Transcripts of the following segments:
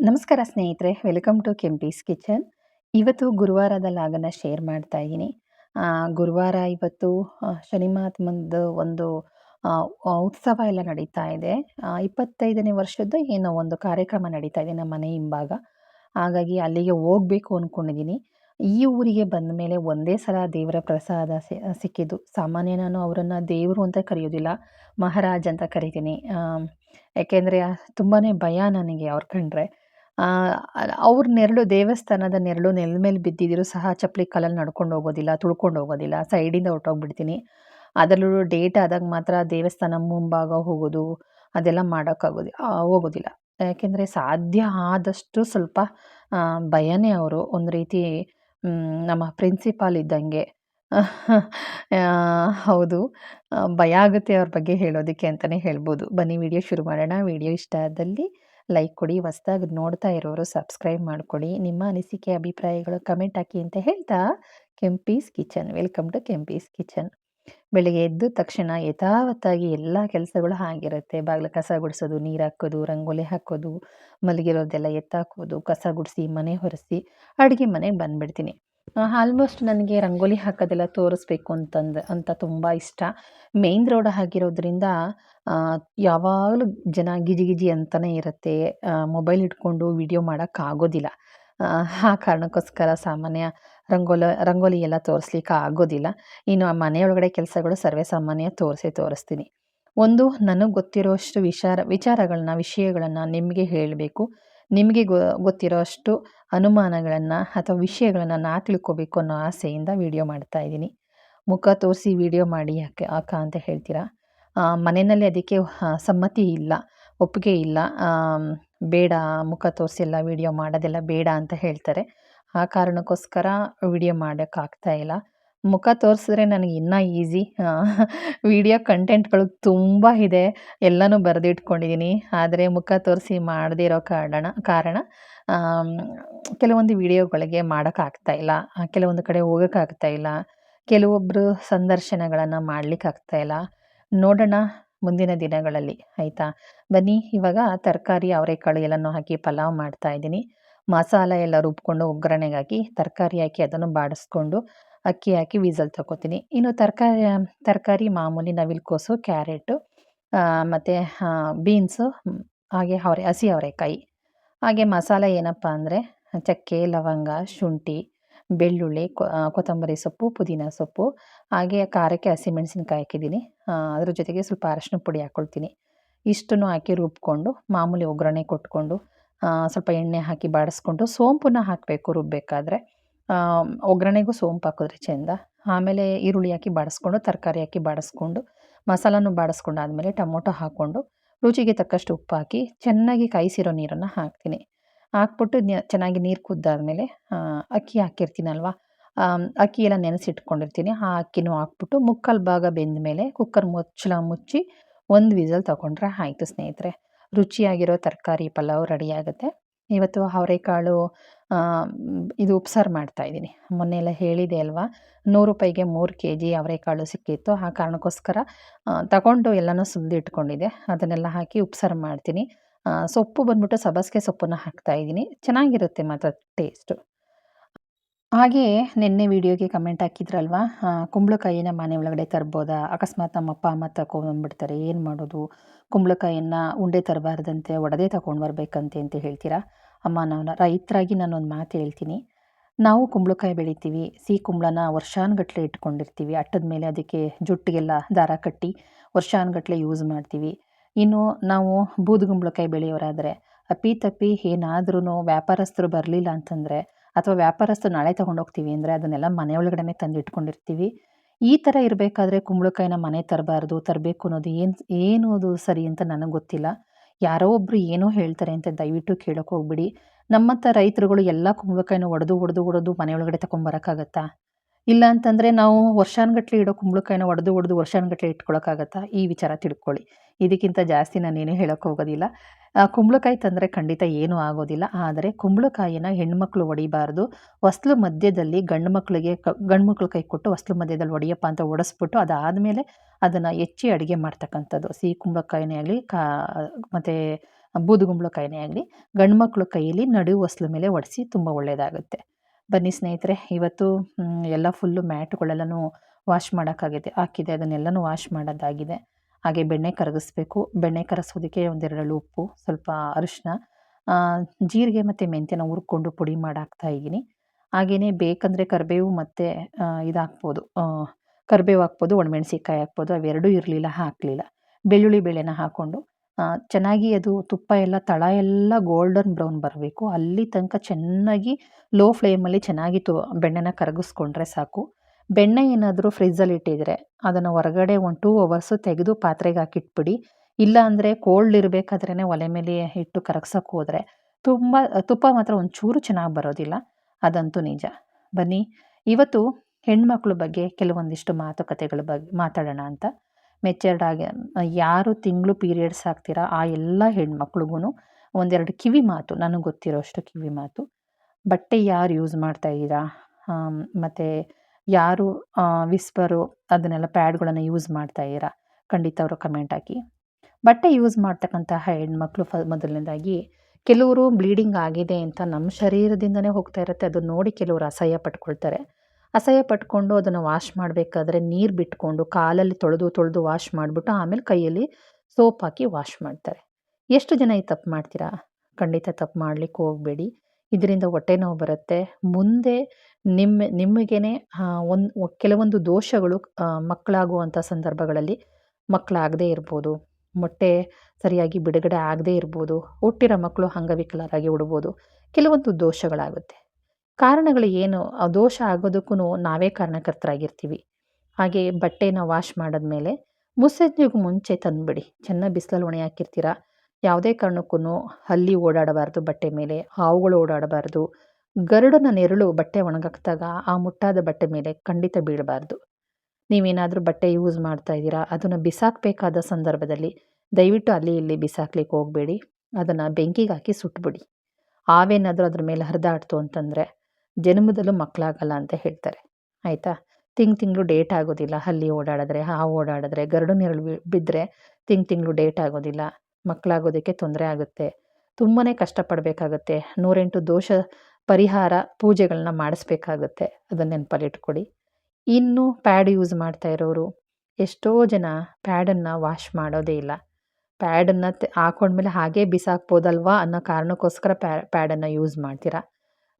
ನಮಸ್ಕಾರ ಸ್ನೇಹಿತರೆ welcome to Kempi's kitchen ಇವತ್ತು ಗುರುವಾರದ ಲಾಗನ ಶೇರ್ ಮಾಡ್ತಾ ಇದ್ದೀನಿ. ಗುರುವಾರ ಇವತ್ತು ಆ, ಶನಿ ಮಹಾತ್ಮಂದು ಒಂದು ಉತ್ಸವ ಎಲ್ಲ ನಡೀತಾ ಇದೆ. ಇಪ್ಪತ್ತೈದನೇ ವರ್ಷದ ಏನೋ ಒಂದು ಕಾರ್ಯಕ್ರಮ ನಡೀತಾ ಇದೆ ನಮ್ಮ ಮನೆ ಹಿಂಭಾಗ. ಹಾಗಾಗಿ ಅಲ್ಲಿಗೆ ಹೋಗಬೇಕು ಅಂದ್ಕೊಂಡಿದ್ದೀನಿ ಈ ಊರಿಗೆ ಬಂದ ಮೇಲೆ ಒಂದೇ ಸಲ ದೇವರ ಪ್ರಸಾದ ಸಿಕ್ಕಿದ್ದು. ಸಾಮಾನ್ಯ ನಾನು ಅವರನ್ನು ದೇವರು ಅಂತ ಕರೆಯೋದಿಲ್ಲ ಮಹಾರಾಜ್ ಅಂತ ಕರಿತೀನಿ. ಯಾಕೆಂದರೆ ತುಂಬಾ ಭಯ ನನಗೆ ಅವ್ರ ಕಂಡ್ರೆ. ಅವ್ರ ನೆರಳು ದೇವಸ್ಥಾನದ ನೆರಳು ನೆಲ ಮೇಲೆ ಬಿದ್ದಿದ್ದರೂ ಸಹ ಚಪ್ಪಲಿ ಕಾಲಲ್ಲಿ ನಡ್ಕೊಂಡು ಹೋಗೋದಿಲ್ಲ, ತುಳ್ಕೊಂಡು ಹೋಗೋದಿಲ್ಲ, ಸೈಡಿಂದ ಹೊರ್ಟೋಗ್ಬಿಡ್ತೀನಿ. ಅದರಲ್ಲೂ ಡೇಟ್ ಆದಾಗ ಮಾತ್ರ ದೇವಸ್ಥಾನ ಮುಂಭಾಗ ಹೋಗೋದು, ಅದೆಲ್ಲ ಮಾಡೋಕ್ಕಾಗೋದಿ ಹೋಗೋದಿಲ್ಲ. ಯಾಕೆಂದರೆ ಸಾಧ್ಯ ಆದಷ್ಟು ಸ್ವಲ್ಪ ಭಯನೇ ಅವರು. ಒಂದು ರೀತಿ ನಮ್ಮ ಪ್ರಿನ್ಸಿಪಾಲ್ ಇದ್ದಂಗೆ. ಹೌದು. ಭಯ ಆಗುತ್ತೆ ಅವ್ರ ಬಗ್ಗೆ ಹೇಳೋದಕ್ಕೆ ಅಂತಲೇ ಹೇಳ್ಬೋದು. ಬನ್ನಿ, ವಿಡಿಯೋ ಶುರು ಮಾಡೋಣ. ವಿಡಿಯೋ ಇಷ್ಟ ಆದಲ್ಲಿ ಲೈಕ್ ಕೊಡಿ, ಹೊಸ್ದಾಗಿ ನೋಡ್ತಾ ಇರೋರು ಸಬ್ಸ್ಕ್ರೈಬ್ ಮಾಡಿಕೊಡಿ. ನಿಮ್ಮ ಅನಿಸಿಕೆ, ಅಭಿಪ್ರಾಯಗಳು ಕಮೆಂಟ್ ಹಾಕಿ ಅಂತ ಹೇಳ್ತಾ, Kempi's kitchen. Welcome to Kempi's kitchen. ಬೆಳಿಗ್ಗೆ ಎದ್ದ ತಕ್ಷಣ ಯಥಾವತ್ತಾಗಿ ಎಲ್ಲ ಕೆಲಸಗಳು ಆಗಿರುತ್ತೆ. ಬಾಗಿಲು ಕಸ ಗುಡಿಸೋದು, ನೀರು ಹಾಕೋದು, ರಂಗೋಲಿ ಹಾಕೋದು, ಮಲಗಿರೋದೆಲ್ಲ ಎತ್ತಾಕೋದು, ಕಸ ಗುಡಿಸಿ, ಮನೆ ಹೊರಿಸಿ, ಅಡುಗೆ ಮನೆಗೆ ಬಂದುಬಿಡ್ತೀನಿ. ಆಲ್ಮೋಸ್ಟ್ ನನಗೆ ರಂಗೋಲಿ ಹಾಕೋದೆಲ್ಲ ತೋರಿಸ್ಬೇಕು ಅಂತಂದು, ಅಂತ ತುಂಬ ಇಷ್ಟ. ಮೇನ್ ರೋಡ್ ಆಗಿರೋದ್ರಿಂದ ಯಾವಾಗಲೂ ಜನ ಗಿಜಿ ಗಿಜಿ ಅಂತಲೇ ಇರುತ್ತೆ. ಮೊಬೈಲ್ ಇಟ್ಕೊಂಡು ವಿಡಿಯೋ ಮಾಡೋಕ್ಕಾಗೋದಿಲ್ಲ. ಆ ಕಾರಣಕ್ಕೋಸ್ಕರ ಸಾಮಾನ್ಯ ರಂಗೋಲ, ರಂಗೋಲಿ ಎಲ್ಲ ತೋರಿಸ್ಲಿಕ್ಕೆ ಆಗೋದಿಲ್ಲ. ಇನ್ನು ಆ ಮನೆಯೊಳಗಡೆ ಕೆಲಸಗಳು ಸರ್ವೇ ಸಾಮಾನ್ಯ ತೋರಿಸಿ ತೋರಿಸ್ತೀನಿ. ಒಂದು, ನನಗೆ ಗೊತ್ತಿರೋಷ್ಟು ವಿಚಾರ ವಿಚಾರಗಳನ್ನ ವಿಷಯಗಳನ್ನು ನಿಮಗೆ ಹೇಳಬೇಕು. ನಿಮಗೆ ಗೊ ಗೊತ್ತಿರೋ ಅಷ್ಟು ಅನುಮಾನಗಳನ್ನು ಅಥವಾ ವಿಷಯಗಳನ್ನು ನಾ ತಿಳ್ಕೊಬೇಕು ಅನ್ನೋ ಆಸೆಯಿಂದ ವಿಡಿಯೋ ಮಾಡ್ತಾ ಇದ್ದೀನಿ. ಮುಖ ತೋರಿಸಿ ವಿಡಿಯೋ ಮಾಡಿ ಯಾಕೆ ಅಕ್ಕ ಅಂತ ಹೇಳ್ತೀರಾ? ಮನೆಯಲ್ಲಿ ಅದಕ್ಕೆ ಸಮ್ಮತಿ ಇಲ್ಲ, ಒಪ್ಪಿಗೆ ಇಲ್ಲ. ಬೇಡ, ಮುಖ ತೋರಿಸಿ ಎಲ್ಲ ವಿಡಿಯೋ ಮಾಡೋದೆಲ್ಲ ಬೇಡ ಅಂತ ಹೇಳ್ತಾರೆ. ಆ ಕಾರಣಕ್ಕೋಸ್ಕರ ವಿಡಿಯೋ ಮಾಡೋಕ್ಕಾಗ್ತಾ ಇಲ್ಲ. ಮುಖ ತೋರಿಸಿದ್ರೆ ನನಗೆ ಇನ್ನೂ ಈಸಿ. ವಿಡಿಯೋ ಕಂಟೆಂಟ್ಗಳು ತುಂಬ ಇದೆ. ಎಲ್ಲನೂ ಬರೆದಿಟ್ಕೊಂಡಿದ್ದೀನಿ ಆದರೆ ಮುಖ ತೋರಿಸಿ ಮಾಡದೇ ಇರೋ ಕಾರಣ ಕಾರಣ ಕೆಲವೊಂದು ವಿಡಿಯೋಗಳಿಗೆ ಮಾಡೋಕ್ಕಾಗ್ತಾ ಇಲ್ಲ. ಕೆಲವೊಂದು ಕಡೆ ಹೋಗೋಕ್ಕಾಗ್ತಾ ಇಲ್ಲ. ಕೆಲವೊಬ್ಬರು ಸಂದರ್ಶನಗಳನ್ನು ಮಾಡಲಿಕ್ಕಾಗ್ತಾಯಿಲ್ಲ ನೋಡೋಣ ಮುಂದಿನ ದಿನಗಳಲ್ಲಿ, ಆಯಿತಾ? ಬನ್ನಿ, ಇವಾಗ ತರಕಾರಿ, ಅವರೆಕಾಳು ಎಲ್ಲನೂ ಹಾಕಿ ಪಲಾವ್ ಮಾಡ್ತಾ ಇದ್ದೀನಿ. ಮಸಾಲ ಎಲ್ಲ ರುಬ್ಕೊಂಡು ಒಗ್ಗರಣೆಗೆ ಹಾಕಿ ತರಕಾರಿ ಹಾಕಿ ಅದನ್ನು ಬಾಡಿಸ್ಕೊಂಡು ಅಕ್ಕಿ ಹಾಕಿ ವೀಸಲ್ ತಗೋತೀನಿ ಇನ್ನು ತರಕಾರಿ ತರಕಾರಿ ಮಾಮೂಲಿ ನವಿಲುಕೋಸು ಕ್ಯಾರೆಟು ಮತ್ತು ಬೀನ್ಸು ಹಾಗೆ ಅವರೆ ಹಸಿ ಅವರೆಕಾಯಿ. ಹಾಗೆ ಮಸಾಲೆ ಏನಪ್ಪ ಅಂದರೆ ಚಕ್ಕೆ ಲವಂಗ ಶುಂಠಿ ಬೆಳ್ಳುಳ್ಳಿ ಕೊತ್ತಂಬರಿ ಸೊಪ್ಪು ಪುದೀನ ಸೊಪ್ಪು ಹಾಗೆ ಖಾರಕ್ಕೆ ಹಸಿಮೆಣಸಿನ್ಕಾಯಿ ಹಾಕಿದ್ದೀನಿ. ಅದ್ರ ಜೊತೆಗೆ ಸ್ವಲ್ಪ ಅರಶಿನ ಪುಡಿ ಹಾಕ್ಕೊಳ್ತೀನಿ ಇಷ್ಟನ್ನು ಹಾಕಿ ರುಬ್ಕೊಂಡು ಮಾಮೂಲಿ ಒಗ್ಗರಣೆ ಕೊಟ್ಕೊಂಡು ಸ್ವಲ್ಪ ಎಣ್ಣೆ ಹಾಕಿ ಬಾಡಿಸ್ಕೊಂಡು ಸೋಂಪನ್ನ ಹಾಕಬೇಕು ರುಬ್ಬೇಕಾದ್ರೆ. ಆ, ಒಗ್ಗರಣೆಗೂ ಸೋಂಪು ಹಾಕಿದ್ರೆ ಚೆಂದ. ಆಮೇಲೆ ಈರುಳ್ಳಿ ಹಾಕಿ ಬಾಡಿಸ್ಕೊಂಡು, ತರಕಾರಿ ಹಾಕಿ ಬಾಡಿಸ್ಕೊಂಡು, ಮಸಾಲನೂ ಬಾಡಿಸ್ಕೊಂಡು ಆದಮೇಲೆ ಟೊಮೊಟೊ ಹಾಕ್ಕೊಂಡು, ರುಚಿಗೆ ತಕ್ಕಷ್ಟು ಉಪ್ಪು ಹಾಕಿ ಚೆನ್ನಾಗಿ ಕಾಯಿಸಿರೋ ನೀರನ್ನು ಹಾಕ್ತೀನಿ. ಹಾಕ್ಬಿಟ್ಟು ಚೆನ್ನಾಗಿ ನೀರು ಕುದ್ದಾದಮೇಲೆ ಅಕ್ಕಿ ಹಾಕಿರ್ತೀನಲ್ವ ಅಕ್ಕಿ ಎಲ್ಲ ನೆನೆಸಿಟ್ಕೊಂಡಿರ್ತೀನಿ. ಆ ಅಕ್ಕಿನೂ ಹಾಕ್ಬಿಟ್ಟು ಮುಕ್ಕಾಲು ಭಾಗ ಬೆಂದ ಮೇಲೆ ಕುಕ್ಕರ್ ಮುಚ್ಚಳ ಮುಚ್ಚಿ ಒಂದು ವಿಸಲ್ ತಗೊಂಡ್ರೆ ಆಯಿತು ಸ್ನೇಹಿತರೆ. ರುಚಿಯಾಗಿರೋ ತರಕಾರಿ ಪಲಾವ್ ರೆಡಿ ಆಗುತ್ತೆ. ಇವತ್ತು ಅವರೆಕಾಳು ಇದು ಉಪ್ಸಾರು ಮಾಡ್ತಾ ಇದ್ದೀನಿ. ಮೊನ್ನೆ ಎಲ್ಲ ಹೇಳಿದೆ ಅಲ್ವಾ? ನೂರು ರೂಪಾಯಿಗೆ ಮೂರು ಕೆ ಜಿ ಅವರೆಕಾಳು ಸಿಕ್ಕಿತ್ತು. ಆ ಕಾರಣಕ್ಕೋಸ್ಕರ ತಗೊಂಡು ಎಲ್ಲನೂ ಸುಲಿದು ಇಟ್ಕೊಂಡಿದ್ದೆ. ಅದನ್ನೆಲ್ಲ ಹಾಕಿ ಉಪ್ಸಾರು ಮಾಡ್ತೀನಿ. ಸೊಪ್ಪು ಬಂದ್ಬಿಟ್ಟು ಸಬಸ್ಗೆ ಸೊಪ್ಪನ್ನು ಹಾಕ್ತಾ ಇದ್ದೀನಿ. ಚೆನ್ನಾಗಿರುತ್ತೆ ಮಾತ್ರ ಟೇಸ್ಟು. ಹಾಗೆ ನಿನ್ನೆ ವಿಡಿಯೋಗೆ ಕಮೆಂಟ್ ಹಾಕಿದ್ರಲ್ವಾ? ಕುಂಬಳಕಾಯಿನ ಮನೆ ಒಳಗಡೆ ತರ್ಬೋದಾ? ಅಕಸ್ಮಾತ್ ನಮ್ಮ ಅಪ್ಪ, ಅಮ್ಮ ತಗೊಂಡ್ಬಂದ್ಬಿಡ್ತಾರೆ ಏನು ಮಾಡೋದು? ಕುಂಬಳಕಾಯಿಯನ್ನು ಉಂಡೆ ತರಬಾರ್ದಂತೆ, ಒಡದೆ ತಗೊಂಡು ಬರಬೇಕಂತೆ ಅಂತ ಹೇಳ್ತೀರಾ? ಅಮ್ಮ ನಾವು ರೈತರಾಗಿ ನಾನೊಂದು ಮಾತು ಹೇಳ್ತೀನಿ. ನಾವು ಕುಂಬಳಕಾಯಿ ಬೆಳಿತೀವಿ, ಸಿಹಿ ಕುಂಬಳನ ವರ್ಷಾನುಗಟ್ಲೆ ಇಟ್ಕೊಂಡಿರ್ತೀವಿ. ಅಟ್ಟದ ಮೇಲೆ ಅದಕ್ಕೆ ಜುಟ್ಟಿಗೆಲ್ಲ ದಾರ ಕಟ್ಟಿ ವರ್ಷಾನುಗಟ್ಲೆ ಯೂಸ್ ಮಾಡ್ತೀವಿ. ಇನ್ನು ನಾವು ಬೂದುಗುಂಬಳಕಾಯಿ ಬೆಳೆಯೋರಾದರೆ, ಅಪ್ಪಿ ತಪ್ಪಿ ಏನಾದ್ರೂ ವ್ಯಾಪಾರಸ್ಥರು ಬರಲಿಲ್ಲ ಅಂತಂದರೆ ಅಥವಾ ವ್ಯಾಪಾರಸ್ಥರು ನಾಳೆ ತೊಗೊಂಡೋಗ್ತೀವಿ ಅಂದರೆ ಅದನ್ನೆಲ್ಲ ಮನೆ ಒಳಗಡೆ ತಂದು ಇಟ್ಕೊಂಡಿರ್ತೀವಿ ಈ ಥರ ಇರಬೇಕಾದ್ರೆ ಕುಂಬಳಕಾಯಿನ ಮನೆ ತರಬಾರ್ದು, ತರಬೇಕು ಅನ್ನೋದು ಏನು ಏನು ಅದು ಸರಿ ಅಂತ ನನಗೆ ಗೊತ್ತಿಲ್ಲ. ಯಾರೋ ಒಬ್ಬರು ಏನೋ ಹೇಳ್ತಾರೆ ಅಂತ ದಯವಿಟ್ಟು ಕೇಳೋಕೆ ಹೋಗ್ಬಿಡಿ. ನಮ್ಮಂಥ ರೈತರುಗಳು ಎಲ್ಲ ಕುಂಬಳಕಾಯಿನ ಒಡೆದು ಒಡೆದು ಒಡೆದು ಮನೆ ಒಳಗಡೆ ತಗೊಂಬರೋಕ್ಕಾಗತ್ತಾ ಇಲ್ಲ ಅಂತಂದರೆ ನಾವು ವರ್ಷಾನುಗಟ್ಲೆ ಇಡೋ ಕುಂಬಳಕಾಯಿನ ಒಡೆದು ಒಡೆದು ವರ್ಷಾನುಗಟ್ಲೆ ಇಟ್ಕೊಳಕ್ಕಾಗತ್ತಾ? ಈ ವಿಚಾರ ತಿಳ್ಕೊಳ್ಳಿ. ಇದಕ್ಕಿಂತ ಜಾಸ್ತಿ ನಾನೇನು ಹೇಳೋಕೆ ಹೋಗೋದಿಲ್ಲ. ಕುಂಬಳಕಾಯಿ ತಂದರೆ ಖಂಡಿತ ಏನೂ ಆಗೋದಿಲ್ಲ. ಆದರೆ ಕುಂಬಳಕಾಯಿನ ಹೆಣ್ಮಕ್ಳು ಹೊಡಿಬಾರ್ದು ಹೊಸ್ಲು ಮಧ್ಯದಲ್ಲಿ ಗಂಡು ಮಕ್ಕಳಿಗೆ ಕ ಗಂಡು ಮಕ್ಳು ಕೈ ಕೊಟ್ಟು ಹೊಸ್ಲು ಮಧ್ಯದಲ್ಲಿ ಹೊಡಿಯಪ್ಪ ಅಂತ ಒಡಿಸ್ಬಿಟ್ಟು ಅದಾದಮೇಲೆ ಅದನ್ನು ಹೆಚ್ಚಿ ಅಡುಗೆ ಮಾಡ್ತಕ್ಕಂಥದ್ದು. ಸಿಹಿ ಕುಂಬಳಕಾಯಿನೇ ಆಗಲಿ, ಕಾ, ಮತ್ತು ಬೂದುಗುಂಬಳಕಾಯಿನೇ ಆಗಲಿ, ಗಂಡು ಮಕ್ಕಳು ಕೈಯಲ್ಲಿ ನಡು ಹೊಸ್ಲು ಮೇಲೆ ಒಡಿಸಿ ತುಂಬ ಒಳ್ಳೆಯದಾಗುತ್ತೆ ಬನ್ನಿ ಸ್ನೇಹಿತರೆ, ಇವತ್ತು ಎಲ್ಲ ಫುಲ್ಲು ಮ್ಯಾಟ್ಗಳೆಲ್ಲನೂ ವಾಶ್ ಮಾಡೋಕ್ಕಾಗಿದೆ ಹಾಕಿದೆ, ಅದನ್ನೆಲ್ಲನೂ ವಾಶ್ ಮಾಡೋದಾಗಿದೆ. ಹಾಗೆ ಬೆಣ್ಣೆ ಕರಗಿಸ್ಬೇಕು. ಬೆಣ್ಣೆ ಕರಗಿಸೋದಕ್ಕೆ ಒಂದೆರಡು ಉಪ್ಪು, ಸ್ವಲ್ಪ ಅರಿಶಿನ ಜೀರಿಗೆ ಮತ್ತು ಮೆಂತ್ಯನ ಹುರ್ಕೊಂಡು ಪುಡಿ ಮಾಡಿ ಹಾಕ್ತಾ ಇದ್ದೀನಿ. ಹಾಗೆಯೇ ಬೇಕಂದರೆ ಕರಿಬೇವು ಮತ್ತು ಇದು ಹಾಕ್ಬೋದು ಕರಿಬೇವು ಹಾಕ್ಬೋದು, ಒಣಮೆಣ್ಸಿನ್ಕಾಯಿ ಹಾಕ್ಬೋದು, ಅವೆರಡೂ ಇರಲಿಲ್ಲ, ಹಾಕಲಿಲ್ಲ. ಬೆಳ್ಳುಳ್ಳಿ ಬೇಳೆನ ಹಾಕ್ಕೊಂಡು ಚೆನ್ನಾಗಿ ಅದು ತುಪ್ಪ ಎಲ್ಲ, ತಳ ಎಲ್ಲ ಗೋಲ್ಡನ್ ಬ್ರೌನ್ ಬರಬೇಕು. ಅಲ್ಲಿ ತನಕ ಚೆನ್ನಾಗಿ ಲೋ ಫ್ಲೇಮಲ್ಲಿ ಚೆನ್ನಾಗಿ ತು, ಬೆಣ್ಣೆನ ಕರಗಿಸ್ಕೊಂಡ್ರೆ ಸಾಕು. ಬೆಣ್ಣೆ ಏನಾದರೂ ಫ್ರಿಜ್ಜಲ್ಲಿ ಇಟ್ಟಿದ್ರೆ ಅದನ್ನು ಹೊರಗಡೆ ಒಂದು ಟೂ ಅವರ್ಸು ತೆಗೆದು ಪಾತ್ರೆಗೆ ಹಾಕಿಟ್ಬಿಡಿ. ಇಲ್ಲ ಅಂದರೆ ಕೋಲ್ಡ್ ಇರಬೇಕಾದ್ರೇ ಒಲೆ ಮೇಲೆ ಇಟ್ಟು ಕರಗ್ಸೋಕ್ಕೆ ಹೋದರೆ ತುಂಬ, ತುಪ್ಪ ಮಾತ್ರ ಒಂಚೂರು ಚೆನ್ನಾಗಿ ಬರೋದಿಲ್ಲ. ಅದಂತೂ ನಿಜ. ಬನ್ನಿ, ಇವತ್ತು ಹೆಣ್ಮಕ್ಳ ಬಗ್ಗೆ ಕೆಲವೊಂದಿಷ್ಟು ಮಾತುಕತೆಗಳ ಬಗ್ಗೆ ಮಾತಾಡೋಣ ಅಂತ. ಮೆಚರ್ಡ್ ಆಗಿ ಯಾರು ತಿಂಗಳು ಪೀರಿಯಡ್ಸ್ ಆಗ್ತೀರಾ ಆ ಎಲ್ಲ ಹೆಣ್ಮಕ್ಳಿಗೂ ಒಂದೆರಡು ಕಿವಿ ಮಾತು, ನನಗೆ ಗೊತ್ತಿರೋಷ್ಟು ಕಿವಿ ಮಾತು. ಬಟ್ಟೆ ಯಾರು ಯೂಸ್ ಮಾಡ್ತಾ ಇದ್ದೀರಾ? ಮತ್ತು ಯಾರು ವಿಸ್ಪರು ಅದನ್ನೆಲ್ಲ ಪ್ಯಾಡ್ಗಳನ್ನು ಯೂಸ್ ಮಾಡ್ತಾ ಇದ್ದೀರಾ? ಖಂಡಿತ ಅವರು ಕಮೆಂಟ್ ಹಾಕಿ. ಬಟ್ಟೆ ಯೂಸ್ ಮಾಡ್ತಕ್ಕಂತಹ ಹೆಣ್ಮಕ್ಳು ಫ, ಮೊದಲನೇದಾಗಿ, ಕೆಲವರು ಬ್ಲೀಡಿಂಗ್ ಆಗಿದೆ ಅಂತ ನಮ್ಮ ಶರೀರದಿಂದನೇ ಹೋಗ್ತಾ ಇರುತ್ತೆ. ಅದನ್ನು ನೋಡಿ ಕೆಲವರು ಅಸಹ್ಯ ಪಟ್ಕೊಳ್ತಾರೆ. ಅಸಹ್ಯ ಪಟ್ಕೊಂಡು ಅದನ್ನು ವಾಶ್ ಮಾಡಬೇಕಾದ್ರೆ ನೀರು ಬಿಟ್ಕೊಂಡು ಕಾಲಲ್ಲಿ ತೊಳೆದು ತೊಳೆದು ವಾಶ್ ಮಾಡಿಬಿಟ್ಟು ಆಮೇಲೆ ಕೈಯಲ್ಲಿ ಸೋಪ್ ಹಾಕಿ ವಾಶ್ ಮಾಡ್ತಾರೆ. ಎಷ್ಟು ಜನ ಈ ತಪ್ಪು ಮಾಡ್ತೀರಾ? ಖಂಡಿತ ತಪ್ಪು ಮಾಡಲಿಕ್ಕೆ ಹೋಗಬೇಡಿ. ಇದರಿಂದ ಹೊಟ್ಟೆ ನೋವು ಬರುತ್ತೆ. ಮುಂದೆ ನಿಮ್ಮ ನಿಮಗೇನೆ ಒಂದು, ಕೆಲವೊಂದು ದೋಷಗಳು ಮಕ್ಕಳಾಗುವಂಥ ಸಂದರ್ಭಗಳಲ್ಲಿ ಮಕ್ಕಳಾಗದೇ ಇರ್ಬೋದು. ಮೊಟ್ಟೆ ಸರಿಯಾಗಿ ಬಿಡುಗಡೆ ಆಗದೇ ಇರ್ಬೋದು. ಹುಟ್ಟಿರೋ ಮಕ್ಕಳು ಅಂಗವಿಕಲರಾಗಿ ಉಡ್ಬೋದು. ಕೆಲವೊಂದು ದೋಷಗಳಾಗುತ್ತೆ. ಕಾರಣಗಳು ಏನು? ದೋಷ ಆಗೋದಕ್ಕೂ ನಾವೇ ಕಾರಣಕರ್ತರಾಗಿರ್ತೀವಿ. ಹಾಗೆ ಬಟ್ಟೆನ ವಾಶ್ ಮಾಡಿದ್ಮೇಲೆ ಮುಸ್ಸಂಜೆಗೂ ಮುಂಚೆ ತಂದುಬಿಡಿ. ಚೆನ್ನಾಗಿ ಬಿಸಿಲಲ್ಲಿ ಒಣೆ ಹಾಕಿರ್ತೀರ ಯಾವುದೇ ಕಾರಣಕ್ಕೂ ಹಲ್ಲಿ ಓಡಾಡಬಾರ್ದು ಬಟ್ಟೆ ಮೇಲೆ, ಹಾವುಗಳು ಓಡಾಡಬಾರ್ದು. ಗರುಡನ ನೆರಳು ಬಟ್ಟೆ ಒಣಗಾಕ್ದಾಗ ಆ ಮುಟ್ಟಾದ ಬಟ್ಟೆ ಮೇಲೆ ಖಂಡಿತ ಬೀಳಬಾರ್ದು. ನೀವೇನಾದರೂ ಬಟ್ಟೆ ಯೂಸ್ ಮಾಡ್ತಾ ಇದ್ದೀರಾ? ಅದನ್ನು ಬಿಸಾಕಬೇಕಾದ ಸಂದರ್ಭದಲ್ಲಿ ದಯವಿಟ್ಟು ಅಲ್ಲಿ ಇಲ್ಲಿ ಬಿಸಾಕ್ಲಿಕ್ಕೆ ಹೋಗಬೇಡಿ. ಅದನ್ನು ಬೆಂಕಿಗೆ ಹಾಕಿ ಸುಟ್ಬಿಡಿ. ಆವೇನಾದರೂ ಅದ್ರ ಮೇಲೆ ಹರಿದಾಡ್ತು ಅಂತಂದರೆ ಜನ್ಮದಲ್ಲೂ ಮಕ್ಕಳಾಗಲ್ಲ ಅಂತ ಹೇಳ್ತಾರೆ. ಆಯಿತಾ? ತಿಂಗ್ ತಿಂಗಳು ಡೇಟ್ ಆಗೋದಿಲ್ಲ. ಅಲ್ಲಿ ಓಡಾಡಿದ್ರೆ, ಆ ಓಡಾಡಿದ್ರೆ, ಗರಡು ನೆರಳು ಬಿದ್ದರೆ ತಿಂಗ್ ತಿಂಗಳು ಡೇಟ್ ಆಗೋದಿಲ್ಲ. ಮಕ್ಕಳಾಗೋದಕ್ಕೆ ತೊಂದರೆ ಆಗುತ್ತೆ. ತುಂಬಾ ಕಷ್ಟಪಡಬೇಕಾಗುತ್ತೆ. ನೂರೆಂಟು ದೋಷ ಪರಿಹಾರ ಪೂಜೆಗಳನ್ನ ಮಾಡಿಸ್ಬೇಕಾಗುತ್ತೆ. ಅದನ್ನು ನೆನಪಲ್ಲಿಟ್ಕೊಡಿ. ಇನ್ನು ಪ್ಯಾಡ್ ಯೂಸ್ ಮಾಡ್ತಾ ಇರೋರು, ಎಷ್ಟೋ ಜನ ಪ್ಯಾಡನ್ನು ವಾಶ್ ಮಾಡೋದೇ ಇಲ್ಲ. ಪ್ಯಾಡನ್ನು ಹಾಕೊಂಡ್ಮೇಲೆ ಹಾಗೇ ಬಿಸಾಕ್ಬೋದಲ್ವಾ ಅನ್ನೋ ಕಾರಣಕ್ಕೋಸ್ಕರ ಪ್ಯಾ, ಪ್ಯಾಡನ್ನು ಯೂಸ್ ಮಾಡ್ತೀರಾ?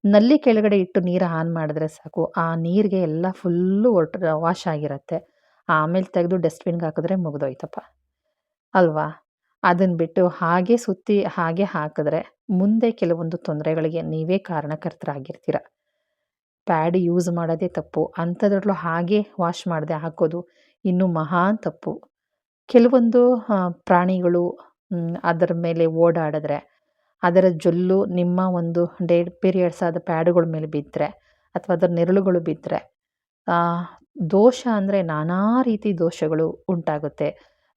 ನಲ್ಲಿ ಕೆಳಗಡೆ ಇಟ್ಟು ನೀರು ಆನ್ ಮಾಡಿದ್ರೆ ಸಾಕು. ಆ ನೀರಿಗೆ ಎಲ್ಲ ಫುಲ್ಲು ಒಟ್ಟು ವಾಶ್ ಆಗಿರುತ್ತೆ. ಆಮೇಲೆ ತೆಗೆದು ಡಸ್ಟ್ಬಿನ್ಗೆ ಹಾಕಿದ್ರೆ ಮುಗಿದೋಯ್ತಪ್ಪ. ಅಲ್ವಾ? ಅದನ್ನು ಬಿಟ್ಟು ಹಾಗೆ ಸುತ್ತಿ, ಹಾಗೆ ಹಾಕಿದ್ರೆ ಮುಂದೆ ಕೆಲವೊಂದು ತೊಂದರೆಗಳಿಗೆ ನೀವೇ ಕಾರಣಕರ್ತರಾಗಿರ್ತೀರ. ಪ್ಯಾಡ್ ಯೂಸ್ ಮಾಡೋದೇ ತಪ್ಪು. ಅಂಥದ್ರಲ್ಲೂ ಹಾಗೆ ವಾಶ್ ಮಾಡದೆ ಹಾಕೋದು ಇನ್ನೂ ಮಹಾನ್ ತಪ್ಪು. ಕೆಲವೊಂದು ಪ್ರಾಣಿಗಳು ಅದರ ಮೇಲೆ ಓಡಾಡಿದ್ರೆ ಅದರ ಜೊಲ್ಲು ನಿಮ್ಮ ಒಂದು ಡೇಟ್ ಪೀರಿಯಡ್ಸ್ ಆದ ಪ್ಯಾಡುಗಳ ಮೇಲೆ ಬಿದ್ದರೆ ಅಥವಾ ಅದರ ನೆರಳುಗಳು ಬಿದ್ದರೆ ದೋಷ ಅಂದರೆ ನಾನಾ ರೀತಿ ದೋಷಗಳು ಉಂಟಾಗುತ್ತೆ.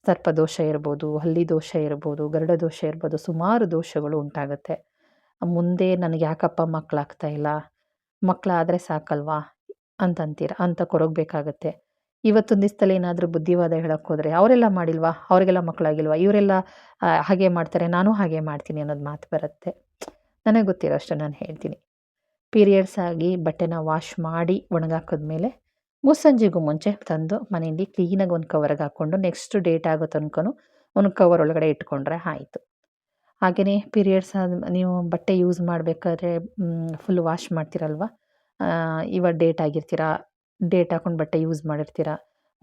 ಸರ್ಪದೋಷ ಇರ್ಬೋದು, ಹಲ್ಲಿ ದೋಷ ಇರ್ಬೋದು, ಗರುಡ ದೋಷ ಇರ್ಬೋದು, ಸುಮಾರು ದೋಷಗಳು ಉಂಟಾಗುತ್ತೆ. ಮುಂದೆ ನನಗೆ ಯಾಕಪ್ಪ ಮಕ್ಕಳಾಗ್ತಾ ಇಲ್ಲ? ಮಕ್ಕಳಾದರೆ ಸಾಕಲ್ವಾ? ಅಂತಂತೀರ ಅಂತ ಕೊರಗಬೇಕಾಗತ್ತೆ. ಇವತ್ತು ದಿವಸದಲ್ಲಿ ಏನಾದರೂ ಬುದ್ಧಿವಾದ ಹೇಳಕ್ಕೆ ಹೋದರೆ ಅವರೆಲ್ಲ ಮಾಡಿಲ್ವಾ? ಅವರಿಗೆಲ್ಲ ಮಕ್ಕಳಾಗಿಲ್ವಾ ಇವರೆಲ್ಲ ಹಾಗೆ ಮಾಡ್ತಾರೆ, ನಾನು ಹಾಗೆ ಮಾಡ್ತೀನಿ ಅನ್ನೋದು ಮಾತು ಬರುತ್ತೆ. ನನಗೆ ಗೊತ್ತಿರೋ ಅಷ್ಟು ನಾನು ಹೇಳ್ತೀನಿ. ಪೀರಿಯಡ್ಸ್ ಆಗಿ ಬಟ್ಟೆನ ವಾಶ್ ಮಾಡಿ ಒಣಗಾಕಿದ್ಮೇಲೆ ಮುಸ್ಸಂಜೆಗೂ ಮುಂಚೆ ತಂದು ಮನೆಯಲ್ಲಿ ಕ್ಲೀನಾಗಿ ಒಂದು ಕವರ್ಗೆ ಹಾಕ್ಕೊಂಡು ನೆಕ್ಸ್ಟ್ ಡೇಟ್ ಆಗೋ ತನಕ ಒಂದು ಕವರ್ ಒಳಗಡೆ ಇಟ್ಕೊಂಡ್ರೆ ಆಯಿತು. ಹಾಗೆಯೇ ಪೀರಿಯಡ್ಸ್ ಆದ, ನೀವು ಬಟ್ಟೆ ಯೂಸ್ ಮಾಡಬೇಕಾದ್ರೆ ಫುಲ್ ವಾಶ್ ಮಾಡ್ತೀರಲ್ವ? ಇವಾಗ ಡೇಟ್ ಆಗಿರ್ತೀರ? ಡೇಟ್ ಹಾಕೊಂಡು ಬಟ್ಟೆ ಯೂಸ್ ಮಾಡಿರ್ತೀರ,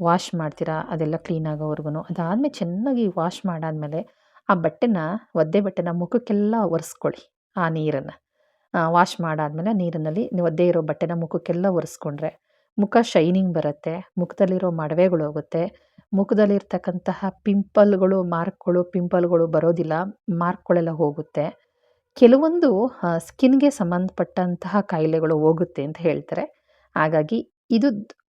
ವಾಶ್ ಮಾಡ್ತೀರಾ, ಅದೆಲ್ಲ ಕ್ಲೀನ್ ಆಗೋವರೆಗೂ ಅದಾದಮೇಲೆ ಚೆನ್ನಾಗಿ ವಾಶ್ ಮಾಡಾದಮೇಲೆ ಆ ಬಟ್ಟೆನ, ಒದ್ದೆ ಬಟ್ಟೆನ ಮುಖಕ್ಕೆಲ್ಲ ಒರೆಸ್ಕೊಳ್ಳಿ, ಆ ನೀರನ್ನು. ವಾಶ್ ಮಾಡಾದಮೇಲೆ ನೀರಿನಲ್ಲಿ ನೀವು ಒದ್ದೆ ಇರೋ ಬಟ್ಟೆನ ಮುಖಕ್ಕೆಲ್ಲ ಒರೆಸ್ಕೊಂಡ್ರೆ ಮುಖ ಶೈನಿಂಗ್ ಬರುತ್ತೆ, ಮುಖದಲ್ಲಿರೋ ಮಡವೆಗಳು ಹೋಗುತ್ತೆ. ಮುಖದಲ್ಲಿರ್ತಕ್ಕಂತಹ ಪಿಂಪಲ್ಗಳು, ಮಾರ್ಕ್ಗಳು, ಪಿಂಪಲ್ಗಳು ಬರೋದಿಲ್ಲ, ಮಾರ್ಕ್ಗಳೆಲ್ಲ ಹೋಗುತ್ತೆ. ಕೆಲವೊಂದು ಸ್ಕಿನ್ಗೆ ಸಂಬಂಧಪಟ್ಟಂತಹ ಕಾಯಿಲೆಗಳು ಹೋಗುತ್ತೆ ಅಂತ ಹೇಳ್ತಾರೆ. ಹಾಗಾಗಿ ಇದು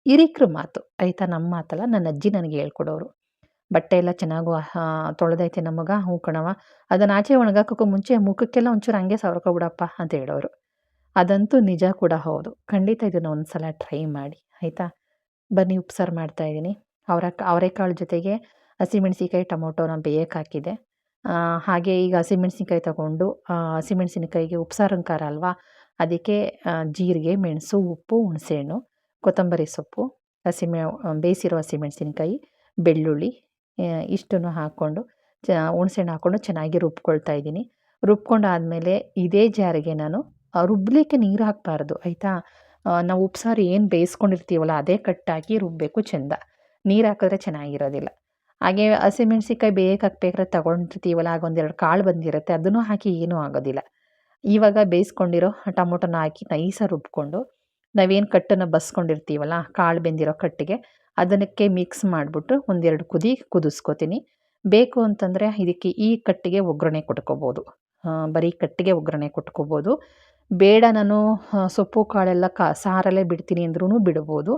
ಹಿರಿಕ್ರ ಮಾತು. ಆಯಿತಾ ನಮ್ಮ ಮಾತಲ್ಲ ನನ್ನ ಅಜ್ಜಿ ನನಗೆ ಹೇಳ್ಕೊಡೋರು. ಬಟ್ಟೆ ಎಲ್ಲ ಚೆನ್ನಾಗಿ ತೊಳೆದೈತೆ ನಮಗ ಹ್ಞೂ ಕಣವ ಅದನ್ನು ಆಚೆ ಒಣಗಾಕೋಕ್ಕೂ ಮುಂಚೆ ಮುಖಕ್ಕೆಲ್ಲ ಒಂಚೂರು ಹಂಗೆ ಸವರ್ಕೊಬಿಡಪ್ಪ ಅಂತ ಹೇಳೋರು. ಅದಂತೂ ನಿಜ ಕೂಡ ಹೌದು. ಖಂಡಿತ ಇದನ್ನು ಒಂದು ಸಲ ಟ್ರೈ ಮಾಡಿ. ಆಯಿತಾ? ಬನ್ನಿ, ಉಪ್ಸಾರು ಮಾಡ್ತಾಯಿದ್ದೀನಿ ಅವರ ಅವರೆಕಾಳು ಜೊತೆಗೆ ಹಸಿಮೆಣ್ಸಿಕಾಯಿ ಟೊಮೊಟೊನ ಬೇಯಕ್ಕೆ ಹಾಕಿದೆ. ಹಾಗೆ ಈಗ ಹಸಿಮೆಣ್ಸಿನ್ಕಾಯಿ ತಗೊಂಡು ಹಸಿಮೆಣ್ಸಿನ್ಕಾಯಿಗೆ ಉಪ್ಸಾರು ಅಂಕಾರ ಅಲ್ವಾ? ಅದಕ್ಕೆ ಜೀರಿಗೆ, ಮೆಣಸು, ಉಪ್ಪು, ಹುಣಸೆಹಣ್ಣು. ಕೊತ್ತಂಬರಿ ಸೊಪ್ಪು, ಹಸಿಮೆ ಬೇಯಿಸಿರೋ ಹಸಿಮೆಣ್ಸಿನ್ಕಾಯಿ, ಬೆಳ್ಳುಳ್ಳಿ ಇಷ್ಟನ್ನು ಹಾಕ್ಕೊಂಡು ಚ, ಹುಣ್ಸೆಹಣ್ಣು ಹಾಕ್ಕೊಂಡು ಚೆನ್ನಾಗಿ ರುಬ್ಕೊಳ್ತಾ ಇದ್ದೀನಿ. ರುಬ್ಕೊಂಡಾದಮೇಲೆ ಇದೇ ಜಾರಿಗೆ ನಾನು ರುಬ್ಬಲಿಕ್ಕೆ ನೀರು ಹಾಕಬಾರ್ದು, ಆಯಿತಾ? ನಾವು ಉಪ್ಸಾರು ಏನು ಬೇಯಿಸ್ಕೊಂಡಿರ್ತೀವಲ್ಲ, ಅದೇ ಕಟ್ಟಾಕಿ ರುಬ್ಬಬೇಕು ಚೆಂದ. ನೀರು ಹಾಕಿದ್ರೆ ಚೆನ್ನಾಗಿರೋದಿಲ್ಲ. ಹಾಗೆ ಹಸಿಮೆಣ್ಸಿನ್ಕಾಯಿ ಬೇಯಕ್ಕೆ ಹಾಕ್ಬೇಕಾದ್ರೆ ತಗೊಂಡಿರ್ತೀವಲ್ಲ ಆಗ ಒಂದೆರಡು ಕಾಳು ಬಂದಿರುತ್ತೆ, ಅದನ್ನು ಹಾಕಿ ಏನೂ ಆಗೋದಿಲ್ಲ. ಇವಾಗ ಬೇಯಿಸ್ಕೊಂಡಿರೋ ಟೊಮೊಟೊನ ಹಾಕಿ ನೈಸಾಗಿ ರುಬ್ಕೊಂಡು ನಾವೇನು ಕಟ್ಟನ್ನು ಬಸ್ಕೊಂಡಿರ್ತೀವಲ್ಲ, ಕಾಳು ಬೆಂದಿರೋ ಕಟ್ಟಿಗೆ ಅದಕ್ಕೆ ಮಿಕ್ಸ್ ಮಾಡಿಬಿಟ್ಟು ಒಂದೆರಡು ಕುದಿ ಕುದಿಸ್ಕೋತೀನಿ. ಬೇಕು ಅಂತಂದರೆ ಇದಕ್ಕೆ ಈ ಕಟ್ಟಿಗೆ ಒಗ್ಗರಣೆ ಕೊಟ್ಕೋಬೋದು. ಬರೀ ಕಟ್ಟಿಗೆ ಒಗ್ಗರಣೆ ಕೊಟ್ಕೋಬೋದು. ಬೇಡ ನಾನು ಸೊಪ್ಪು, ಕಾಳೆಲ್ಲ ಕಾ, ಸಾರಲ್ಲೇ ಬಿಡ್ತೀನಿ ಅಂದ್ರೂ ಬಿಡ್ಬೋದು.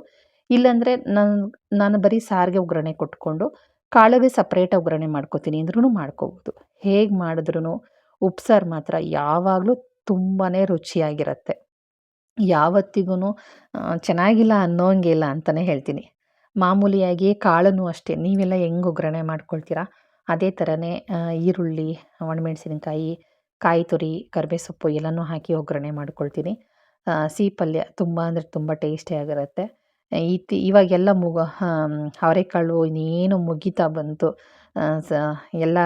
ಇಲ್ಲಾಂದರೆ ನಾನು ನಾನು ಬರೀ ಸಾರಿಗೆ ಒಗ್ಗರಣೆ ಕೊಟ್ಕೊಂಡು ಕಾಳಿಗೆ ಸಪ್ರೇಟ್ ಒಗ್ಗರಣೆ ಮಾಡ್ಕೋತೀನಿ ಅಂದ್ರೂ ಮಾಡ್ಕೋಬೋದು. ಹೇಗೆ ಮಾಡಿದ್ರೂ ಉಪ್ಸಾರು ಮಾತ್ರ ಯಾವಾಗಲೂ ತುಂಬಾ ರುಚಿಯಾಗಿರುತ್ತೆ. ಯಾವತ್ತಿಗೂ ಚೆನ್ನಾಗಿಲ್ಲ ಅನ್ನೋಂಗೆ ಇಲ್ಲ ಅಂತಲೇ ಹೇಳ್ತೀನಿ. ಮಾಮೂಲಿಯಾಗಿ ಕಾಳನ್ನು ಅಷ್ಟೇ, ನೀವೆಲ್ಲ ಹೆಂಗೆ ಒಗ್ಗರಣೆ ಮಾಡ್ಕೊಳ್ತೀರಾ? ಅದೇ ಥರನೇ ಈರುಳ್ಳಿ, ಒಣಮೆಣಸಿನಕಾಯಿ, ಕಾಯಿ ತುರಿ ಸೊಪ್ಪು ಎಲ್ಲನೂ ಹಾಕಿ ಒಗ್ಗರಣೆ ಮಾಡ್ಕೊಳ್ತೀನಿ. ಸಿಹಿ ಪಲ್ಯ ತುಂಬ ಅಂದರೆ ತುಂಬ ಟೇಸ್ಟಿಯಾಗಿರುತ್ತೆ ಇತ್ತು ಇವಾಗೆಲ್ಲ ಮುಗ ಅವರೆಕಾಳು ಇನ್ನೇನು ಮುಗಿತಾ ಬಂತು ಸ, ಎಲ್ಲ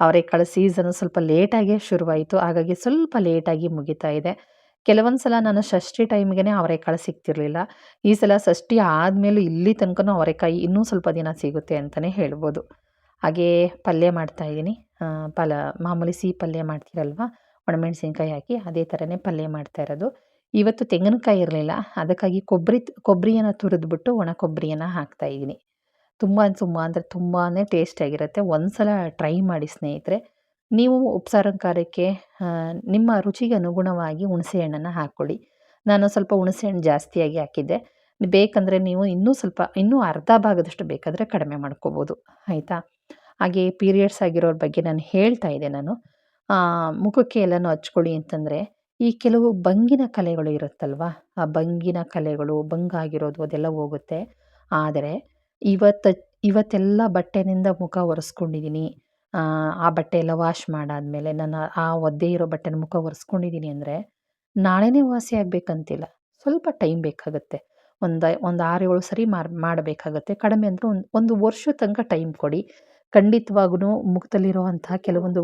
ಅವರೆಕಾಳು ಸೀಸನು ಸ್ವಲ್ಪ ಲೇಟಾಗೇ ಶುರುವಾಯಿತು, ಹಾಗಾಗಿ ಸ್ವಲ್ಪ ಲೇಟಾಗಿ ಮುಗಿತಾ ಇದೆ. ಕೆಲವೊಂದು ಸಲ ನಾನು ಷಷ್ಠಿ ಟೈಮ್ಗೆ ಅವರೆಕಾಳು ಸಿಗ್ತಿರಲಿಲ್ಲ. ಈ ಸಲ ಷಷ್ಠಿ ಆದಮೇಲೂ ಇಲ್ಲಿ ತನಕನೂ ಅವರೆಕಾಯಿ ಇನ್ನೂ ಸ್ವಲ್ಪ ದಿನ ಸಿಗುತ್ತೆ ಅಂತಲೇ ಹೇಳ್ಬೋದು. ಹಾಗೇ ಪಲ್ಯ ಮಾಡ್ತಾಯಿದ್ದೀನಿ ಪಲ, ಮಾಮೂಲಿ ಸಿಹಿ ಪಲ್ಯ ಮಾಡ್ತೀರಲ್ವ? ಒಣಮೆಣಸಿನ್ಕಾಯಿ ಹಾಕಿ ಅದೇ ಥರನೇ ಪಲ್ಯ ಮಾಡ್ತಾ ಇರೋದು. ಇವತ್ತು ತೆಂಗಿನಕಾಯಿ ಇರಲಿಲ್ಲ. ಅದಕ್ಕಾಗಿ ಕೊಬ್ಬರಿ ಕೊಬ್ಬರಿಯನ್ನು ತುರಿದ್ಬಿಟ್ಟು ಒಣ ಕೊಬ್ಬರಿಯನ್ನು ಹಾಕ್ತಾಯಿದ್ದೀನಿ ತುಂಬ ತುಂಬ, ಅಂದರೆ ತುಂಬಾ ಟೇಸ್ಟಿಯಾಗಿರುತ್ತೆ ಒಂದು ಸಲ ಟ್ರೈ ಮಾಡಿ ಸ್ನೇಹಿತರೆ. ನೀವು ಉಪ್ಸಾರಂಕಾರಕ್ಕೆ ನಿಮ್ಮ ರುಚಿಗೆ ಅನುಗುಣವಾಗಿ ಹುಣಸೆಹಣ್ಣನ್ನು ಹಾಕ್ಕೊಳ್ಳಿ ನಾನು ಸ್ವಲ್ಪ ಹುಣಸೆ ಹಣ್ಣು ಜಾಸ್ತಿಯಾಗಿ ಹಾಕಿದ್ದೆ. ಬೇಕಂದರೆ ನೀವು ಇನ್ನೂ ಸ್ವಲ್ಪ, ಇನ್ನೂ ಅರ್ಧ ಭಾಗದಷ್ಟು ಬೇಕಾದರೆ ಕಡಿಮೆ ಮಾಡ್ಕೋಬೋದು. ಆಯಿತಾ? ಹಾಗೆ ಪೀರಿಯಡ್ಸ್ ಆಗಿರೋರ ಬಗ್ಗೆ ನಾನು ಹೇಳ್ತಾ ಇದ್ದೆ ನಾನು. ಮುಖಕ್ಕೆ ಎಲ್ಲನೂ ಹಚ್ಕೊಳ್ಳಿ ಅಂತಂದರೆ, ಈ ಕೆಲವು ಬಂಗಿನ ಕಲೆಗಳು ಇರುತ್ತಲ್ವ? ಆ ಬಂಗಿನ ಕಲೆಗಳು ಬಂಗಾಗಿರೋದು ಅದೆಲ್ಲ ಹೋಗುತ್ತೆ. ಆದರೆ, ಇವತ್ತು, ಇವತ್ತೆಲ್ಲ ಬಟ್ಟೆನಿಂದ ಮುಖ ಒರೆಸ್ಕೊಂಡಿದ್ದೀನಿ ಆ ಬಟ್ಟೆ ಎಲ್ಲ ವಾಶ್ ಮಾಡಾದಮೇಲೆ ನಾನು ಆ ಒದ್ದೆ ಇರೋ ಬಟ್ಟೆನ ಮುಖ ಒರೆಸ್ಕೊಂಡಿದ್ದೀನಿ ಅಂದರೆ ನಾಳೆನೇ ವಾಸಿ ಆಗಬೇಕಂತಿಲ್ಲ. ಸ್ವಲ್ಪ ಟೈಮ್ ಬೇಕಾಗುತ್ತೆ. ಒಂದು ಒಂದು ಆರು ಏಳು ಸರಿ ಮಾರ್, ಮಾಡಬೇಕಾಗತ್ತೆ. ಕಡಿಮೆ ಅಂದರೆ ಒಂದು ಒಂದು ವರ್ಷದ ತನಕ ಟೈಮ್ ಕೊಡಿ. ಖಂಡಿತವಾಗೂ ಮುಖದಲ್ಲಿರುವಂತಹ ಕೆಲವೊಂದು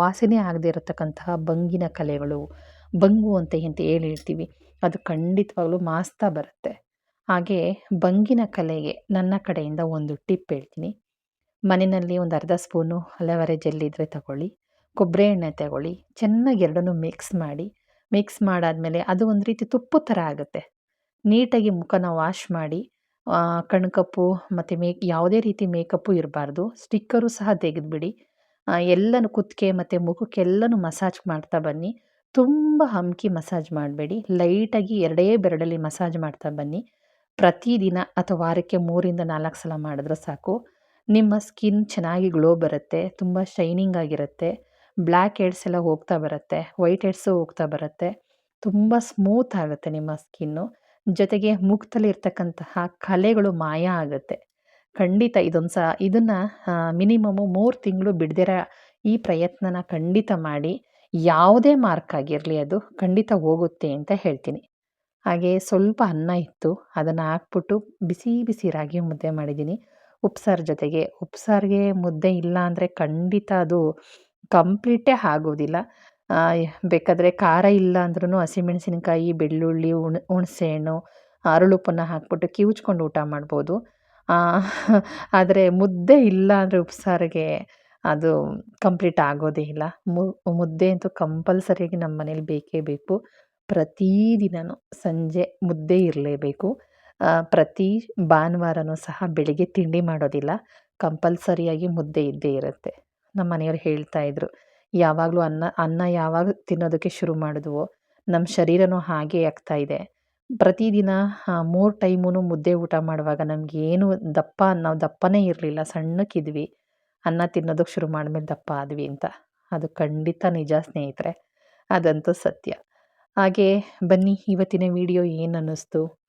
ವಾಸನೆ ಆಗದೆ ಇರತಕ್ಕಂತಹ ಬಂಗಿನ ಕಲೆಗಳು ಬಂಗು ಅಂತ ಅಂತ ಹೇಳಿ ಹೇಳ್ತೀವಿ ಅದು ಖಂಡಿತವಾಗ್ಲೂ ಮಾಸ್ತಾ ಬರುತ್ತೆ. ಹಾಗೆ ಬಂಗಿನ ಕಲೆಗೆ ನನ್ನ ಕಡೆಯಿಂದ ಒಂದು ಟಿಪ್ ಹೇಳ್ತೀನಿ. ಮನೆಯಲ್ಲಿ ಒಂದು ಅರ್ಧ ಸ್ಪೂನು ಹಲವರೆ ಜೆಲ್ಲಿ ಇದ್ದರೆ ತಗೊಳ್ಳಿ. ಕೊಬ್ಬರಿ ಎಣ್ಣೆ ತಗೊಳ್ಳಿ. ಚೆನ್ನಾಗಿ ಎರಡನ್ನೂ ಮಿಕ್ಸ್ ಮಾಡಿ. ಮಿಕ್ಸ್ ಮಾಡಾದಮೇಲೆ ಅದು ಒಂದು ರೀತಿ ತುಪ್ಪದ ಥರ ಆಗುತ್ತೆ. ನೀಟಾಗಿ ಮುಖನ ವಾಶ್ ಮಾಡಿ ಕಣ್ಕಪ್ಪು ಮತ್ತು ಮೇಕ್ ಯಾವುದೇ ರೀತಿ ಮೇಕಪ್ಪು ಇರಬಾರ್ದು. ಸ್ಟಿಕ್ಕರು ಸಹ ತೆಗೆದುಬಿಡಿ. ಎಲ್ಲನೂ ಕುತ್ತಿಗೆ ಮತ್ತು ಮುಖಕ್ಕೆಲ್ಲನೂ ಮಸಾಜ್ ಮಾಡ್ತಾ ಬನ್ನಿ. ತುಂಬ ಹಮ್ಕಿ ಮಸಾಜ್ ಮಾಡಬೇಡಿ. ಲೈಟಾಗಿ ಎರಡೇ ಬೆರಳಲ್ಲಿ ಮಸಾಜ್ ಮಾಡ್ತಾ ಬನ್ನಿ. ಪ್ರತಿದಿನ ಅಥವಾ ವಾರಕ್ಕೆ ಮೂರಿಂದ ನಾಲ್ಕು ಸಲ ಮಾಡಿದ್ರೆ ಸಾಕು. ನಿಮ್ಮ ಸ್ಕಿನ್ ಚೆನ್ನಾಗಿ ಗ್ಲೋ ಬರುತ್ತೆ, ತುಂಬ ಶೈನಿಂಗ್ ಆಗಿರುತ್ತೆ ಬ್ಲ್ಯಾಕ್ ಹೆಡ್ಸ್ ಎಲ್ಲ ಹೋಗ್ತಾ ಬರುತ್ತೆ, ವೈಟ್ ಹೆಡ್ಸು ಹೋಗ್ತಾ ಬರುತ್ತೆ, ತುಂಬ ಸ್ಮೂತ್ ಆಗುತ್ತೆ ನಿಮ್ಮ ಸ್ಕಿನ್ನು. ಜೊತೆಗೆ ಮುಖದಲ್ಲಿರ್ತಕ್ಕಂತಹ ಕಲೆಗಳು ಮಾಯ ಆಗುತ್ತೆ. ಖಂಡಿತ ಇದೊಂದು ಸಹ ಇದನ್ನು ಮಿನಿಮಮ್ಮು ಮೂರು ತಿಂಗಳು ಬಿಡದಿರ ಈ ಪ್ರಯತ್ನನ ಖಂಡಿತ ಮಾಡಿ, ಯಾವುದೇ ಮಾರ್ಕ್ ಆಗಿರಲಿ ಅದು ಖಂಡಿತ ಹೋಗುತ್ತೆ ಅಂತ ಹೇಳ್ತೀನಿ. ಹಾಗೆ ಸ್ವಲ್ಪ ಅನ್ನ ಇತ್ತು, ಅದನ್ನು ಹಾಕ್ಬಿಟ್ಟು ಬಿಸಿ ಬಿಸಿ ರಾಗಿ ಮುದ್ದೆ ಮಾಡಿದ್ದೀನಿ. ಉಪ್ಸಾರು ಜೊತೆಗೆ. ಉಪ್ಸಾರಿಗೆ ಮುದ್ದೆ ಇಲ್ಲ ಅಂದರೆ ಖಂಡಿತ ಅದು ಕಂಪ್ಲೀಟೇ ಆಗೋದಿಲ್ಲ. ಬೇಕಾದರೆ ಖಾರ ಇಲ್ಲ ಅಂದ್ರೂ ಹಸಿಮೆಣಸಿನಕಾಯಿ, ಬೆಳ್ಳುಳ್ಳಿ ಹುಣ್ ಹುಣಸೆಹಣ್ಣು ಅರಳುಪ್ಪನ್ನು ಹಾಕ್ಬಿಟ್ಟು ಕಿವುಚ್ಕೊಂಡು ಊಟ ಮಾಡ್ಬೋದು. ಆದರೆ ಮುದ್ದೆ ಇಲ್ಲ ಅಂದರೆ ಉಪ್ಸಾರಿಗೆ ಅದು ಕಂಪ್ಲೀಟ್ ಆಗೋದೇ ಇಲ್ಲ. ಮುದ್ದೆ ಅಂತೂ ಕಂಪಲ್ಸರಿಯಾಗಿ ನಮ್ಮ ಮನೇಲಿ ಬೇಕೇ. ಬೇಕು ಪ್ರತಿದಿನವೂ ಸಂಜೆ ಮುದ್ದೆ ಇರಲೇಬೇಕು. ಪ್ರತಿ ಭಾನುವಾರನೂ ಸಹ ಬೆಳಿಗ್ಗೆ ತಿಂಡಿ ಮಾಡೋದಿಲ್ಲ. ಕಂಪಲ್ಸರಿಯಾಗಿ ಮುದ್ದೆ ಇದ್ದೇ ಇರುತ್ತೆ. ನಮ್ಮ ಮನೆಯವ್ರು ಹೇಳ್ತಾಯಿದ್ರು ಯಾವಾಗಲೂ ಅನ್ನ ಅನ್ನ ಯಾವಾಗ ತಿನ್ನೋದಕ್ಕೆ ಶುರು ಮಾಡಿದ್ವೋ ನಮ್ಮ ಶರೀರನೂ ಆಗ್ತಾ ಇದೆ. ಪ್ರತಿದಿನ ಮೂರು ಟೈಮೂ ಮುದ್ದೆ ಊಟ ಮಾಡುವಾಗ ನಮಗೇನು ದಪ್ಪ ನಾವು ದಪ್ಪನೇ ಇರಲಿಲ್ಲ ಸಣ್ಣಕ್ಕಿದ್ವಿ ಅನ್ನ ತಿನ್ನೋದಕ್ಕೆ ಶುರು ಮಾಡಿದ್ಮೇಲೆ ದಪ್ಪ ಆದ್ವಿ ಅಂತ. ಅದು ಖಂಡಿತ ನಿಜ ಸ್ನೇಹಿತರೆ. ಅದಂತೂ ಸತ್ಯ. ಹಾಗೆ ಬನ್ನಿ, ಇವತ್ತಿನ ವಿಡಿಯೋ ಏನು ಅನ್ನಿಸ್ತು?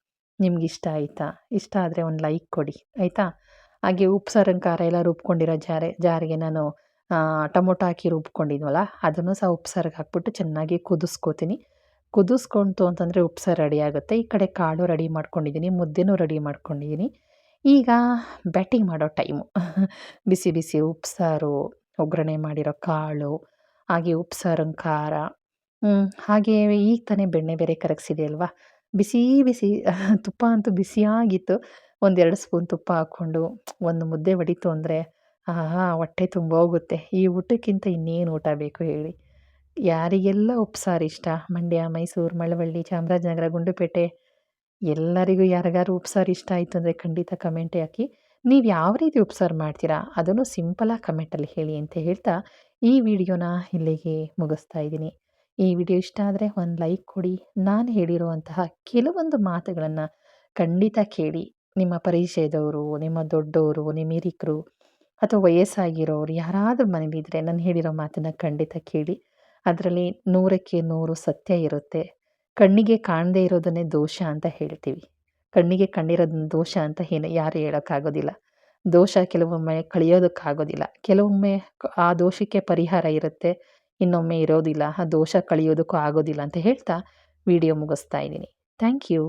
ನಿಮ್ಗೆ ಇಷ್ಟ ಆಯಿತಾ? ಇಷ್ಟ ಆದರೆ ಒಂದು ಲೈಕ್ ಕೊಡಿ, ಆಯಿತಾ? ಹಾಗೆ ಉಪ್ಪು ಖಾರ ಎಲ್ಲ ರುಬ್ಕೊಂಡಿರೋ ಜಾರೆ, ಜಾರಿಗೆ ನಾನು ಟೊಮೊಟೊ ಹಾಕಿ ರುಬ್ಕೊಂಡಿದ್ವಲ್ಲ, ಅದನ್ನು ಸಹ ಉಪ್ಸಾರಿಗೆ ಹಾಕ್ಬಿಟ್ಟು ಚೆನ್ನಾಗಿ ಕುದಿಸ್ಕೋತೀನಿ. ಕುದಿಸ್ಕೊಂತು ಅಂತಂದರೆ ಉಪ್ಸಾರು ರೆಡಿ ಆಗುತ್ತೆ. ಈ ಕಡೆ ಕಾಳು ರೆಡಿ ಮಾಡ್ಕೊಂಡಿದ್ದೀನಿ, ಮುದ್ದೆನೂ ರೆಡಿ ಮಾಡ್ಕೊಂಡಿದ್ದೀನಿ. ಈಗ ಬ್ಯಾಟಿಂಗ್ ಮಾಡೋ ಟೈಮು ಬಿಸಿ ಬಿಸಿ ಉಪ್ಸಾರು, ಒಗ್ಗರಣೆ ಮಾಡಿರೋ ಕಾಳು, ಹಾಗೆ ಉಪ್ಸಾರಿನ ಖಾರ ಹಾಗೆ ಈಗ ತಾನೇ ಬೆಣ್ಣೆ ಬೇರೆ ಕರಗಿಸಿದೆ ಅಲ್ವಾ? ಬಿಸಿ ಬಿಸಿ ತುಪ್ಪ ಅಂತೂ ಬಿಸಿಯಾಗಿತ್ತು. ಒಂದೆರಡು ಸ್ಪೂನ್ ತುಪ್ಪ ಹಾಕ್ಕೊಂಡು ಒಂದು ಮುದ್ದೆ ಹೊಡಿತು ಅಂದರೆ, ಆಹಾ, ಹೊಟ್ಟೆ ತುಂಬ ಹೋಗುತ್ತೆ. ಈ ಊಟಕ್ಕಿಂತ ಇನ್ನೇನು ಊಟ ಬೇಕು ಹೇಳಿ. ಯಾರಿಗೆಲ್ಲ ಉಪ್ಸಾರು ಇಷ್ಟ? ಮಂಡ್ಯ, ಮೈಸೂರು, ಮಳವಳ್ಳಿ, ಚಾಮರಾಜನಗರ, ಗುಂಡುಪೇಟೆ, ಎಲ್ಲರಿಗೂ ಯಾರಿಗಾರು ಉಪ್ಸಾರು ಇಷ್ಟ ಆಯಿತು ಅಂದರೆ ಖಂಡಿತ ಕಮೆಂಟ್ ಹಾಕಿ. ನೀವು ಯಾವ ರೀತಿ ಉಪ್ಸಾರು ಮಾಡ್ತೀರಾ? ಅದನ್ನು ಸಿಂಪಲಾಗಿ ಕಮೆಂಟಲ್ಲಿ ಹೇಳಿ ಅಂತ ಹೇಳ್ತಾ ಈ ವಿಡಿಯೋನ ಇಲ್ಲಿಗೆ ಮುಗಿಸ್ತಾ ಇದ್ದೀನಿ. ಈ ವಿಡಿಯೋ ಇಷ್ಟ ಆದರೆ ಒಂದು ಲೈಕ್ ಕೊಡಿ. ನಾನು ಹೇಳಿರುವಂತಹ ಕೆಲವೊಂದು ಮಾತುಗಳನ್ನು ಖಂಡಿತ ಕೇಳಿ. ನಿಮ್ಮ ಪರಿಚಯದವರು, ನಿಮ್ಮ ದೊಡ್ಡವರು ನಿಮ್ಮ ಹಿರಿಕರು ಅಥವಾ ವಯಸ್ಸಾಗಿರೋರು ಯಾರಾದರೂ ಮನೇಲಿದ್ದರೆ ನಾನು ಹೇಳಿರೋ ಮಾತನ್ನು ಖಂಡಿತ ಕೇಳಿ. ಅದರಲ್ಲಿ ನೂರಕ್ಕೆ ನೂರು ಸತ್ಯ ಇರುತ್ತೆ. ಕಣ್ಣಿಗೆ ಕಾಣದೇ ಇರೋದನ್ನೇ ದೋಷ ಅಂತ ಹೇಳ್ತೀವಿ. ಕಣ್ಣಿಗೆ ಕಂಡಿರೋದನ್ನ ದೋಷ ಅಂತ ಏನು ಯಾರು ಹೇಳೋಕ್ಕಾಗೋದಿಲ್ಲ. ದೋಷ ಕೆಲವೊಮ್ಮೆ ಕಳಿಯೋದಕ್ಕಾಗೋದಿಲ್ಲ. ಕೆಲವೊಮ್ಮೆ ಆ ದೋಷಕ್ಕೆ ಪರಿಹಾರ ಇರುತ್ತೆ. ಇನ್ನೊಮ್ಮೆ ಇರೋದಿಲ್ಲ ಆ ದೋಷ ಕಳೆಯೋದಕ್ಕೂ ಆಗೋದಿಲ್ಲ ಅಂತ ಹೇಳ್ತಾ ವಿಡಿಯೋ ಮುಗಿಸ್ತಾ ಇದ್ದೀನಿ. Thank you